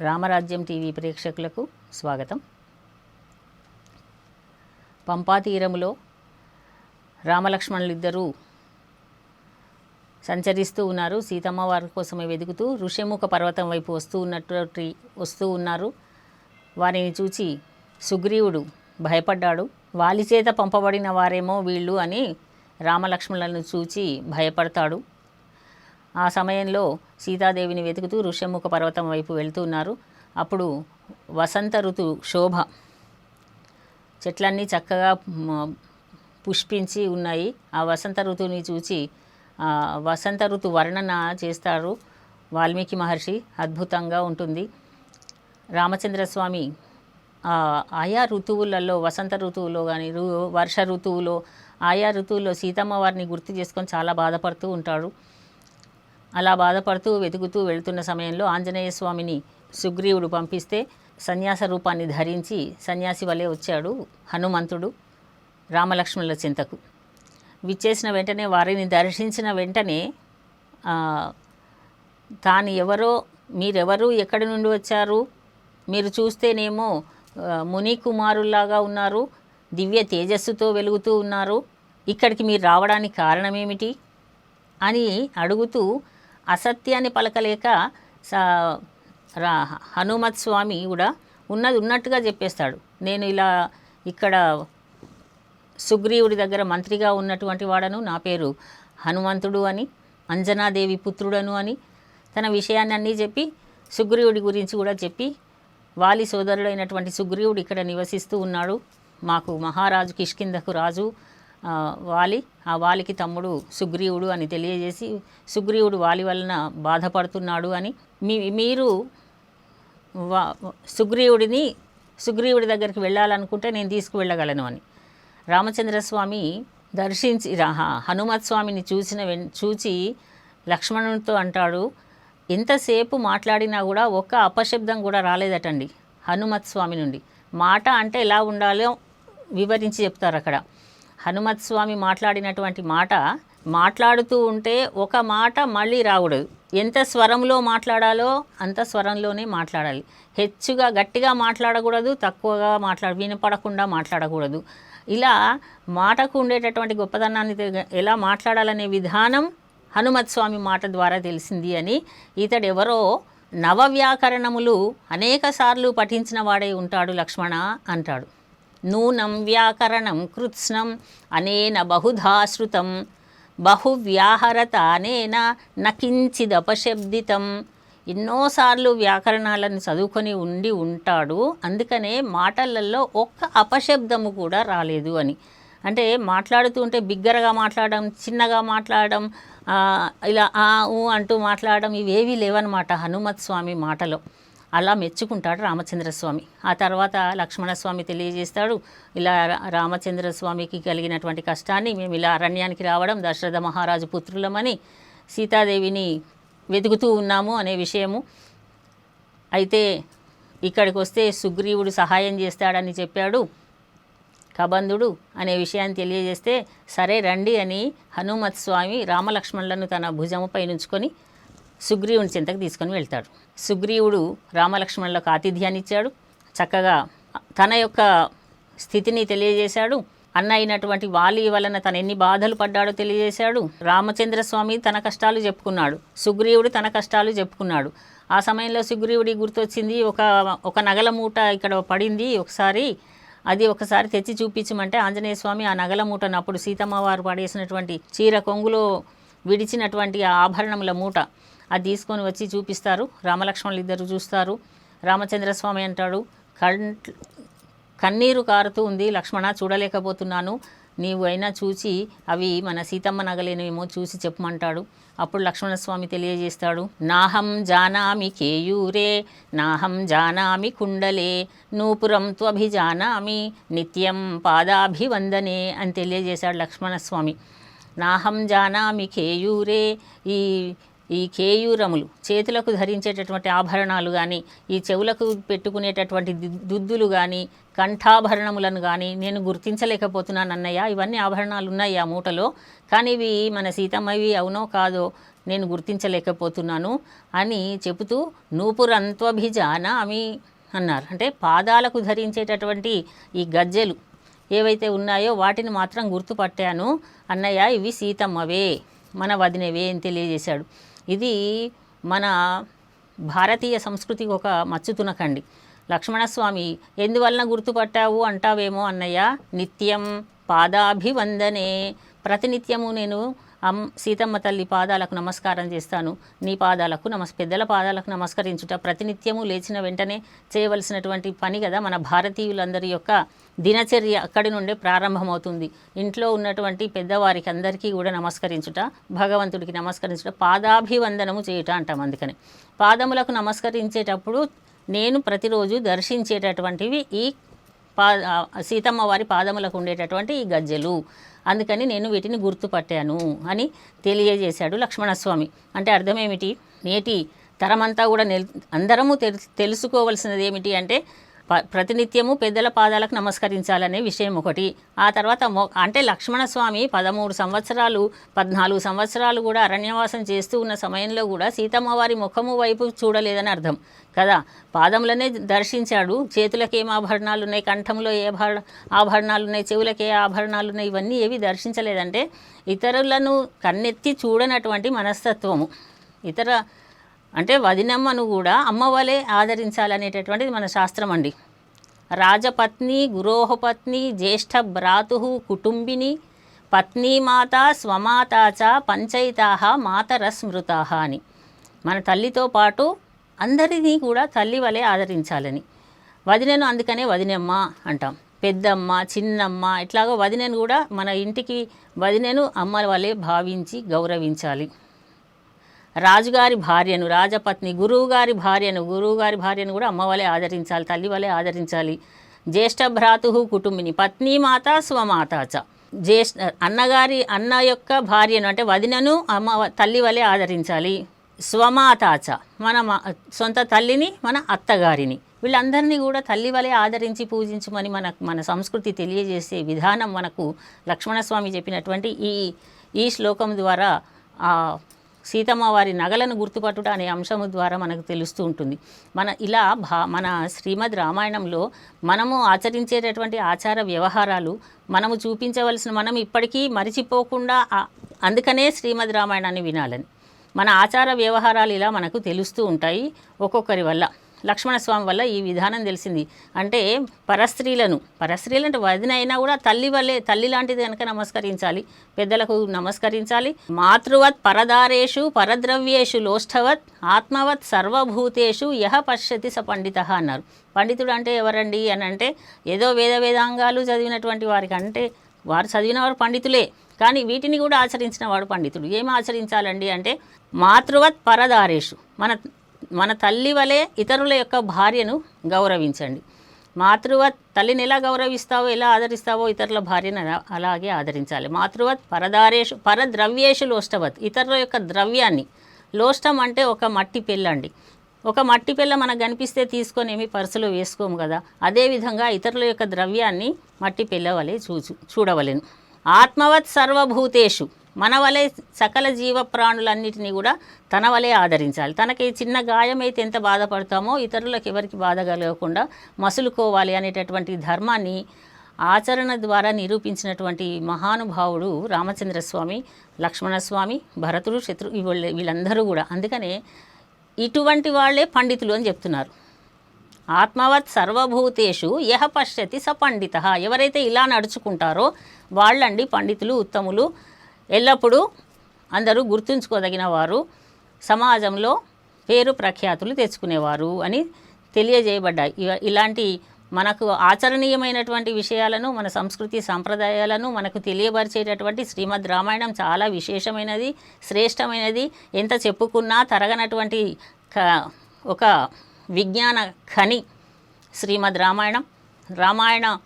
రామరాజ్యం TV ప్రేక్షకులకు స్వాగతం. పంపా తీరములో రామలక్ష్మణులిద్దరూ సంచరిస్తూ ఉన్నారు. సీతమ్మ వారి కోసమే వెతుకుతూ ఋషిముఖ పర్వతం వైపు వస్తూ ఉన్నటువంటి వస్తూ ఉన్నారు. వారిని చూచి సుగ్రీవుడు భయపడ్డాడు. వాలి చేత పంపబడిన వారేమో వీళ్ళు అని రామలక్ష్మణులను చూచి భయపడతాడు. ఆ సమయంలో సీతాదేవిని వెతుకుతూ ఋష్యముఖ పర్వతం వైపు వెళ్తున్నారు అప్పుడు వసంత ఋతు శోభ చెట్లన్నీ చక్కగా పుష్పించి ఉన్నాయి. ఆ వసంత ఋతువుని చూచి వసంత ఋతు వర్ణన చేస్తారు వాల్మీకి మహర్షి. అద్భుతంగా ఉంటుంది. రామచంద్రస్వామి ఆయా ఋతువులలో వసంత ఋతువులో కానీ వర్ష ఋతువులో ఆయా ఋతువుల్లో సీతమ్మ వారిని గుర్తు చేసుకొని చాలా బాధపడుతూ ఉంటాడు. అలా బాధపడుతూ వెతుకుతూ వెళుతున్న సమయంలో ఆంజనేయ స్వామిని సుగ్రీవుడు పంపిస్తే సన్యాస రూపాన్ని ధరించి సన్యాసి వలె వచ్చాడు హనుమంతుడు రామలక్ష్మణుల చింతకు. విచ్చేసిన వెంటనే వారిని దర్శించిన వెంటనే తాను ఎవరో మీరెవరు ఎక్కడి నుండి వచ్చారు? మీరు చూస్తేనేమో ముని కుమారుల్లాగా ఉన్నారు దివ్య తేజస్సుతో వెలుగుతూ ఉన్నారు. ఇక్కడికి మీరు రావడానికి కారణమేమిటి? అని అడుగుతూ అసత్యాన్ని పలకలేక సా రా హనుమత్ స్వామి కూడా ఉన్నది ఉన్నట్టుగా చెప్పేస్తాడు. నేను ఇలా ఇక్కడ సుగ్రీవుడి దగ్గర మంత్రిగా ఉన్నటువంటి వాడను నా పేరు హనుమంతుడు అని అంజనాదేవి పుత్రుడను అని తన విషయాన్ని అన్నీ చెప్పి సుగ్రీవుడి గురించి కూడా చెప్పి వాలి సోదరుడైనటువంటి సుగ్రీవుడు ఇక్కడ నివసిస్తూ ఉన్నాడు. మాకు మహారాజు కిష్కిందకు రాజు వాలి. ఆ వాలికి తమ్ముడు సుగ్రీవుడు అని తెలియజేసి సుగ్రీవుడు వాలి వలన బాధపడుతున్నాడు అని మీ మీరు వా సుగ్రీవుడిని సుగ్రీవుడి దగ్గరికి వెళ్ళాలనుకుంటే నేను తీసుకువెళ్ళగలను అని. రామచంద్రస్వామి దర్శించి రా- హనుమత్ స్వామిని చూసిన వెన్ చూచి లక్ష్మణునితో అంటాడు ఎంతసేపు మాట్లాడినా కూడా ఒక్క అపశబ్దం కూడా రాలేదటండి హనుమత్ స్వామి నుండి. మాట అంటే ఎలా ఉండాలో వివరించి చెప్తారు అక్కడ హనుమత్ స్వామి మాట్లాడినటువంటి మాట మాట్లాడుతూ ఉంటే ఒక మాట మళ్ళీ రాకూడదు. ఎంత స్వరంలో మాట్లాడాలో అంత స్వరంలోనే మాట్లాడాలి. హెచ్చుగా గట్టిగా మాట్లాడకూడదు తక్కువగా మాట్లాడ వినపడకుండా మాట్లాడకూడదు. ఇలా మాటకు ఉండేటటువంటి గొప్పతనాన్ని ఎలా మాట్లాడాలనే విధానం హనుమత్ స్వామి మాట ద్వారా తెలిసింది అని ఇతడెవరో నవ నవవ్యాకరణములు అనేక సార్లు పఠించిన వాడే ఉంటాడు లక్ష్మణ అంటాడు. నూనం వ్యాకరణం కృత్స్నం అనేన బహుధా శృతం. బహువ్యాహరత అనేన నకించిదపశబ్దితం. ఎన్నోసార్లు వ్యాకరణాలను చదువుకొని ఉండి ఉంటాడు. అందుకనే మాటలలో ఒక్క అపశబ్దము కూడా రాలేదు అని. అంటే మాట్లాడుతూ ఉంటే బిగ్గరగా మాట్లాడడం చిన్నగా మాట్లాడడం ఇలా ఆ ఊ అంటూ మాట్లాడడం ఇవేవీ లేవన్నమాట హనుమత్ స్వామి మాటలో. అలా మెచ్చుకుంటాడు రామచంద్రస్వామి. ఆ తర్వాత లక్ష్మణస్వామి తెలియజేస్తాడు ఇలా రా- రామచంద్రస్వామికి కలిగినటువంటి కష్టాన్ని మేము ఇలా అరణ్యానికి రావడం దశరథ మహారాజు పుత్రులమని సీతాదేవిని వెతుకుతూ ఉన్నాము అనే విషయము. అయితే ఇక్కడికి వస్తే సుగ్రీవుడు సహాయం చేస్తాడని చెప్పాడు. కబంధుడు అనే విషయాన్ని తెలియజేస్తే సరే రండి అని హనుమత్ స్వామి రామలక్ష్మణులను తన భుజముపై నుంచుకొని సుగ్రీవుని చింతకు తీసుకొని వెళ్తాడు. సుగ్రీవుడు రామలక్ష్మణులకు ఆతిథ్యాన్నిచ్చాడు చక్కగా తన యొక్క స్థితిని తెలియజేశాడు. అన్న అయినటువంటి వాలి వలన తను ఎన్ని బాధలు పడ్డాడో తెలియజేశాడు. రామచంద్రస్వామి తన కష్టాలు చెప్పుకున్నాడు. సుగ్రీవుడు తన కష్టాలు చెప్పుకున్నాడు. ఆ సమయంలో సుగ్రీవుడి గుర్తొచ్చింది ఒక ఒక నగల మూట ఇక్కడ పడింది ఒకసారి. అది ఒకసారి తెచ్చి చూపించమంటే ఆంజనేయ స్వామి ఆ నగల మూటను అప్పుడు సీతమ్మ వారు పడేసినటువంటి చీర కొంగులో విడిచినటువంటి ఆ ఆభరణముల మూట. అది తీసుకొని వచ్చి చూపిస్తారు. రామలక్ష్మణులు ఇద్దరు చూస్తారు. రామచంద్రస్వామి అంటాడు కంట్ కన్నీరు కారుతూ ఉంది లక్ష్మణ చూడలేకపోతున్నాను. నీవు అయినా చూసి అవి మన సీతమ్మ నగలేనేమో చూసి చెప్పమంటాడు. అప్పుడు లక్ష్మణస్వామి తెలియజేస్తాడు నాహం జానామి కేయూరే నాహం జానామి కుండలే నూపురం త్వభిజానామి నిత్యం పాదాభివందనే అని తెలియజేశాడు లక్ష్మణస్వామి. నాహం జానామి కేయూరే ఈ ఈ కేయూరములు చేతులకు ధరించేటటువంటి ఆభరణాలు కానీ ఈ చెవులకు పెట్టుకునేటటువంటి దుద్దులు కానీ కంఠాభరణములను కానీ నేను గుర్తించలేకపోతున్నాను అన్నయ్య. ఇవన్నీ ఆభరణాలు ఉన్నాయి ఆ మూటలో. కానీ ఇవి మన సీతమ్మవి అవునో కాదో నేను గుర్తించలేకపోతున్నాను అని చెబుతూ నూపురంత్వభిజానామి అన్నారు. అంటే పాదాలకు ధరించేటటువంటి ఈ గజ్జెలు ఏవైతే ఉన్నాయో వాటిని మాత్రం గుర్తుపట్టాను. అన్నయ్య ఇవి సీతమ్మవే మన వదినవే అని తెలియజేశాడు. ఇది మన భారతీయ సంస్కృతికి ఒక మచ్చుతునకండి. లక్ష్మణస్వామి ఎందువలన గుర్తుపట్టావు అంటావేమో అన్నయ్య? నిత్యం పాదాభివందనే ప్రతినిత్యము నేను అమ్ సీతమ్మ తల్లి పాదాలకు నమస్కారం చేస్తాను. నీ పాదాలకు నమస్ పెద్దల పాదాలకు నమస్కరించుట ప్రతినిత్యము లేచిన వెంటనే చేయవలసినటువంటి పని కదా మన భారతీయులందరి యొక్క దినచర్య అక్కడి నుండే ప్రారంభమవుతుంది. ఇంట్లో ఉన్నటువంటి పెద్దవారికి అందరికీ కూడా నమస్కరించుట భగవంతుడికి నమస్కరించుట పాదాభివందనము చేయుట అంటాం అందుకని. పాదములకు నమస్కరించేటప్పుడు నేను ప్రతిరోజు దర్శించేటటువంటివి ఈ పా సీతమ్మ వారి పాదములకు ఉండేటటువంటి ఈ గజ్జెలు. అందుకని నేను వీటిని గుర్తుపట్టాను అని తెలియజేశాడు లక్ష్మణస్వామి. అంటే అర్థమేమిటి? నేటి తరమంతా కూడా అందరము తెలు తెలుసుకోవలసినది ఏమిటి అంటే ప్రతినిత్యము పెద్దల పాదాలకు నమస్కరించాలనే విషయం ఒకటి. ఆ తర్వాత మొ అంటే లక్ష్మణస్వామి పదమూడు సంవత్సరాలు పద్నాలుగు సంవత్సరాలు కూడా అరణ్యవాసం చేస్తూ ఉన్న సమయంలో కూడా సీతమ్మ వారి ముఖము వైపు చూడలేదని అర్థం. కదా? పాదములనే దర్శించాడు. చేతులకు ఏం ఆభరణాలు ఉన్నాయి కంఠంలో ఏ ఆభరణాలు ఉన్నాయి చెవులకు ఏ ఆభరణాలు ఉన్నాయి ఇవన్నీ ఏవి దర్శించలేదంటే ఇతరులను కన్నెత్తి చూడనటువంటి మనస్తత్వము. ఇతర అంటే వదినమ్మను కూడా అమ్మవలే ఆదరించాలనేటటువంటిది మన శాస్త్రం అండి. రాజపత్ని గురోహపత్ని జ్యేష్ఠ భ్రాతు కుటుంబిని పత్నీమాత స్వమాత చ పంచైతా మాతరస్మృతా అని. మన తల్లితో పాటు అందరినీ కూడా తల్లి వలె ఆదరించాలని. వదినను అందుకనే వదినమ్మ అంటాం. పెద్దమ్మ చిన్నమ్మ ఇట్లాగో వదినను కూడా మన ఇంటికి వదినను అమ్మ వలె భావించి గౌరవించాలి. రాజుగారి భార్యను రాజపత్ని గురువుగారి భార్యను గురువుగారి భార్యను కూడా అమ్మ వలె ఆదరించాలి తల్లి వలె ఆదరించాలి. జ్యేష్ఠ భ్రాతు కుటుంబిని పత్ని మాత స్వమాత చ. జ్యేష్ఠ అన్నగారి అన్న యొక్క భార్యను అంటే వదినను అమ్మ తల్లి వలె ఆదరించాలి. స్వమాతాచ మన సొంత తల్లిని మన అత్తగారిని. వీళ్ళందరినీ కూడా తల్లి వలె ఆదరించి పూజించమని మన మన సంస్కృతి తెలియజేసే విధానం మనకు లక్ష్మణస్వామి చెప్పినటువంటి ఈ ఈ శ్లోకం ద్వారా సీతమ్మ వారి నగలను గుర్తుపట్టుట అనే అంశము ద్వారా మనకు తెలుస్తూ ఉంటుంది. మన ఇలా భా మన శ్రీమద్ రామాయణంలో మనము ఆచరించేటటువంటి ఆచార వ్యవహారాలు మనము చూపించవలసిన మనం ఇప్పటికీ మరిచిపోకుండా అందుకనే శ్రీమద్ రామాయణాన్ని వినాలని. మన ఆచార వ్యవహారాలు ఇలా మనకు తెలుస్తూ ఉంటాయి ఒక్కొక్కరి వల్ల. లక్ష్మణస్వామి వల్ల ఈ విధానం తెలిసింది. అంటే పరస్త్రీలను పరస్త్రీలు అంటే వదిన అయినా కూడా తల్లి వల్లే తల్లి లాంటిది కనుక నమస్కరించాలి. పెద్దలకు నమస్కరించాలి. మాతృవత్ పరదారేషు పరద్రవ్యేషు లోష్టవత్ ఆత్మవత్ సర్వభూతేషు యహ పశ్యతి స పండిత అన్నారు. పండితుడు అంటే ఎవరండి అని అంటే ఏదో వేద వేదాంగాలు చదివినటువంటి వారికి అంటే వారు చదివిన వారు పండితులే. కానీ వీటిని కూడా ఆచరించిన వాడు పండితుడు. ఏం ఆచరించాలండి అంటే మాతృవత్ పరదారేషు. మన మన తల్లి వలె ఇతరుల యొక్క భార్యను గౌరవించండి. మాతృవత్ తల్లిని ఎలా గౌరవిస్తావో ఎలా ఆదరిస్తావో ఇతరుల భార్యను అలాగే ఆదరించాలి. మాతృవత్ పరదారేషు పరద్రవ్యేషు లోష్టవత్. ఇతరుల యొక్క ద్రవ్యాన్ని లోష్టం అంటే ఒక మట్టి పెళ్ళండి. ఒక మట్టి పిల్ల మనకు కనిపిస్తే తీసుకొని ఏమి పర్సులో వేసుకోము కదా. అదేవిధంగా ఇతరుల యొక్క ద్రవ్యాన్ని మట్టి పిల్లవలే చూచు చూడవలెను. ఆత్మవత్ సర్వభూతేషు. మన వలె సకల జీవ ప్రాణులన్నిటినీ కూడా తన వలె ఆదరించాలి. తనకి చిన్న గాయం అయితే ఎంత బాధపడతామో ఇతరులకు ఎవరికి బాధ కలగకుండా మసులుకోవాలి అనేటటువంటి ధర్మాన్ని ఆచరణ ద్వారా నిరూపించినటువంటి మహానుభావుడు రామచంద్రస్వామి లక్ష్మణస్వామి భరతుడు శత్రు వీళ్ళందరూ కూడా. అందుకనే ఇటువంటి వాళ్ళే పండితులు అని చెప్తున్నారు. ఆత్మవత్ సర్వభూతేషు యహ పశ్యతి సపండిత ఎవరైతే ఇలా నడుచుకుంటారో వాళ్ళండి పండితులు ఉత్తములు ఎల్లప్పుడూ అందరూ గుర్తుంచుకోదగిన వారు సమాజంలో పేరు ప్రఖ్యాతులు తెచ్చుకునేవారు అని తెలియజేయబడ్డాయి. ఇలాంటి మనకు ఆచరణీయమైనటువంటి విషయాలను మన సంస్కృతి సాంప్రదాయాలను మనకు తెలియపరిచేటటువంటి శ్రీమద్ రామాయణం చాలా విశేషమైనది శ్రేష్టమైనది. ఎంత చెప్పుకున్నా తరగనటువంటి క- ఒక విజ్ఞాన ఖని శ్రీమద్ రామాయణం. రామాయణ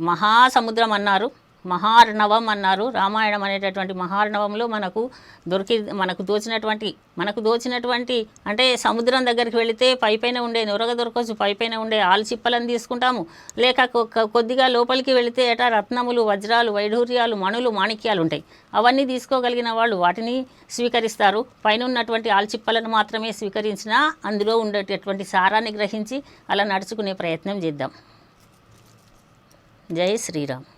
మహాసముద్రం అన్నారు. మహార్ణవం అన్నారు రామాయణం అనేటటువంటి మహార్ణవంలో మనకు దొరికి మనకు దోచినటువంటి మనకు దోచినటువంటి అంటే సముద్రం దగ్గరికి వెళితే పైపైన ఉండే నొరగ దొరకవచ్చు పైపైన ఉండే ఆల్చిప్పలను తీసుకుంటాము. లేక కొ- కొద్దిగా లోపలికి వెళితే ఎటా రత్నములు వజ్రాలు వైఢూర్యాలు మణులు మాణిక్యాలు ఉంటాయి. అవన్నీ తీసుకోగలిగిన వాళ్ళు వాటిని స్వీకరిస్తారు. పైన ఉన్నటువంటి ఆల్చిప్పలను మాత్రమే స్వీకరించినా అందులో ఉండేటటువంటి సారాన్ని గ్రహించి అలా నడుచుకునే ప్రయత్నం చేద్దాం. జై శ్రీరామ్.